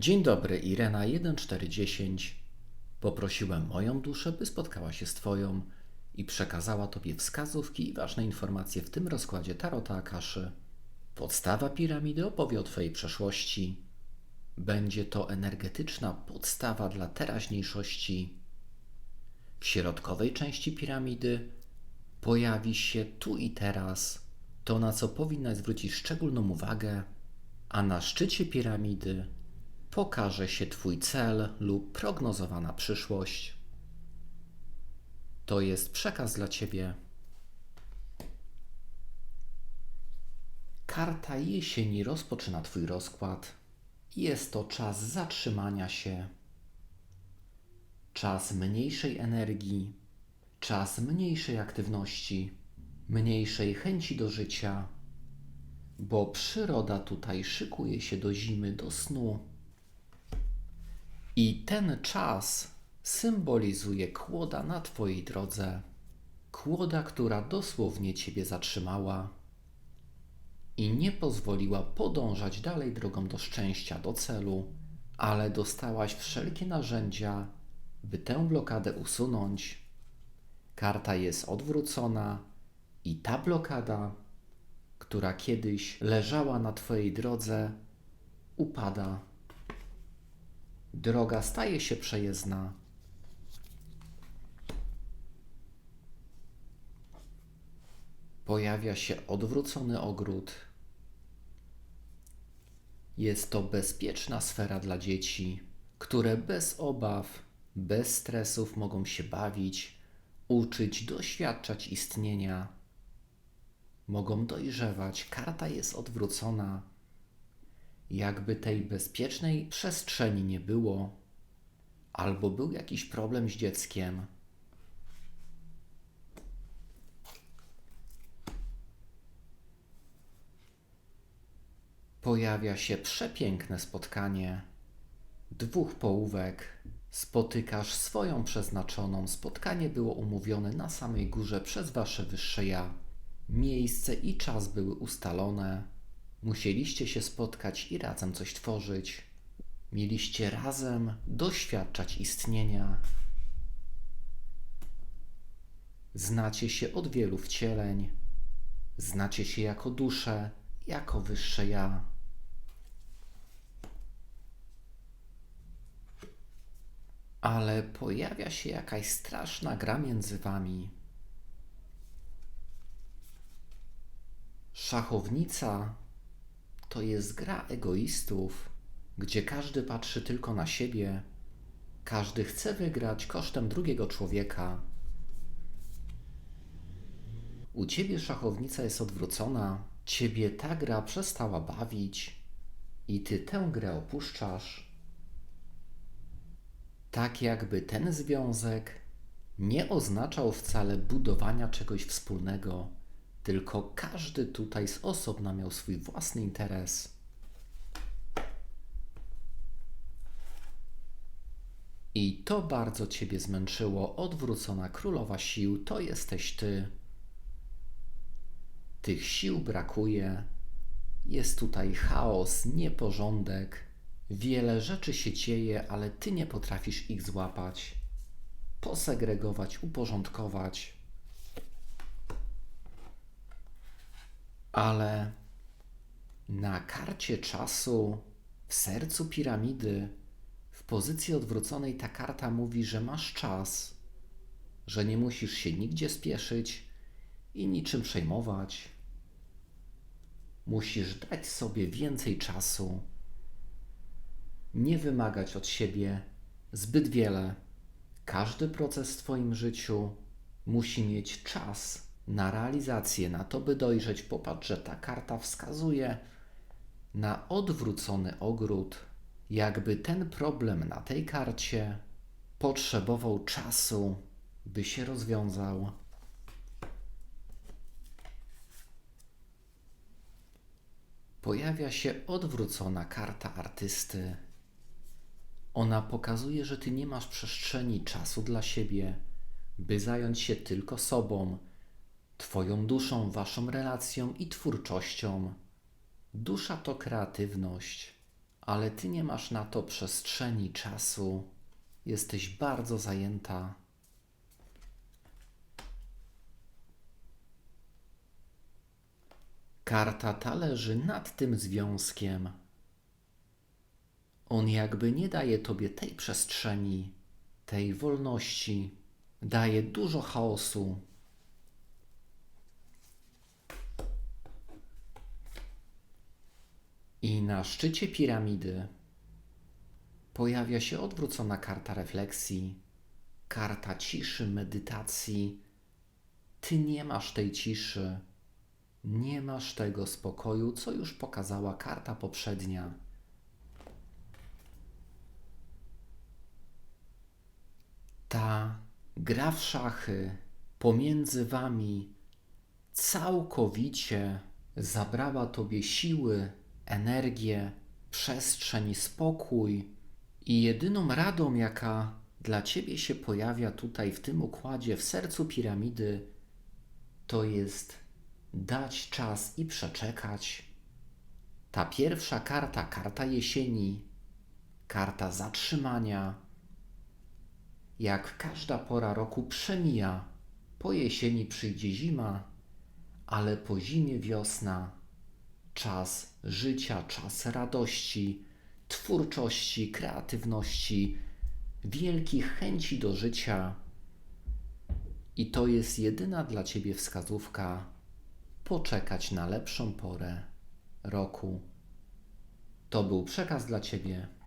Dzień dobry, Irena 1410. Poprosiłem moją duszę, by spotkała się z Twoją i przekazała Tobie wskazówki i ważne informacje w tym rozkładzie Tarota Akaszy. Podstawa piramidy opowie o Twojej przeszłości. Będzie to energetyczna podstawa dla teraźniejszości. W środkowej części piramidy pojawi się tu i teraz to, na co powinnaś zwrócić szczególną uwagę, a na szczycie piramidy pokaże się Twój cel lub prognozowana przyszłość. To jest przekaz dla Ciebie. Karta jesieni rozpoczyna Twój rozkład. Jest to czas zatrzymania się, czas mniejszej energii, czas mniejszej aktywności, mniejszej chęci do życia, bo przyroda tutaj szykuje się do zimy, do snu. I ten czas symbolizuje kłoda na Twojej drodze, kłoda, która dosłownie Ciebie zatrzymała i nie pozwoliła podążać dalej drogą do szczęścia, do celu, ale dostałaś wszelkie narzędzia, by tę blokadę usunąć. Karta jest odwrócona i ta blokada, która kiedyś leżała na Twojej drodze, upada. Droga staje się przejezdna. Pojawia się odwrócony ogród. Jest to bezpieczna sfera dla dzieci, które bez obaw, bez stresów mogą się bawić, uczyć, doświadczać istnienia. Mogą dojrzewać. Karta jest odwrócona jakby tej bezpiecznej przestrzeni nie było, albo był jakiś problem z dzieckiem. Pojawia się przepiękne spotkanie dwóch połówek. Spotykasz swoją przeznaczoną. Spotkanie było umówione na samej górze przez wasze wyższe ja. Miejsce i czas były ustalone. Musieliście się spotkać i razem coś tworzyć. Mieliście razem doświadczać istnienia. Znacie się od wielu wcieleń. Znacie się jako dusze, jako wyższe ja. Ale pojawia się jakaś straszna gra między wami. Szachownica to jest gra egoistów, gdzie każdy patrzy tylko na siebie, każdy chce wygrać kosztem drugiego człowieka. U ciebie szachownica jest odwrócona, ciebie ta gra przestała bawić i ty tę grę opuszczasz. Tak jakby ten związek nie oznaczał wcale budowania czegoś wspólnego tylko każdy tutaj z osobna miał swój własny interes. I to bardzo ciebie zmęczyło. Odwrócona królowa sił to jesteś ty. Tych sił brakuje. Jest tutaj chaos, nieporządek. Wiele rzeczy się dzieje, ale ty nie potrafisz ich złapać, posegregować, uporządkować. Ale na karcie czasu, w sercu piramidy, w pozycji odwróconej, ta karta mówi, że masz czas, że nie musisz się nigdzie spieszyć i niczym przejmować. Musisz dać sobie więcej czasu, nie wymagać od siebie zbyt wiele. Każdy proces w Twoim życiu musi mieć czas na realizację, na to, by dojrzeć. Popatrz, że ta karta wskazuje na odwrócony ogród, jakby ten problem na tej karcie potrzebował czasu, by się rozwiązał. Pojawia się odwrócona karta artysty. Ona pokazuje, że ty nie masz przestrzeni czasu dla siebie, by zająć się tylko sobą Twoją duszą, Waszą relacją i twórczością. Dusza to kreatywność. ale ty nie masz na to przestrzeni, czasu. Jesteś bardzo zajęta. Karta ta leży nad tym związkiem. On jakby nie daje tobie tej przestrzeni, tej wolności, daje dużo chaosu. I na szczycie piramidy pojawia się odwrócona karta refleksji, karta ciszy, medytacji. Ty nie masz tej ciszy, nie masz tego spokoju, co już pokazała karta poprzednia. Ta gra w szachy pomiędzy wami całkowicie zabrała tobie siły, energię, przestrzeń, spokój. I jedyną radą, jaka dla ciebie się pojawia tutaj w tym układzie, w sercu piramidy, to jest dać czas i przeczekać. Ta pierwsza karta, karta jesieni, karta zatrzymania, jak każda pora roku przemija, po jesieni przyjdzie zima, ale po zimie wiosna, czas życia, czas radości, twórczości, kreatywności, wielkich chęci do życia. I to jest jedyna dla Ciebie wskazówka poczekać na lepszą porę roku. To był przekaz dla Ciebie.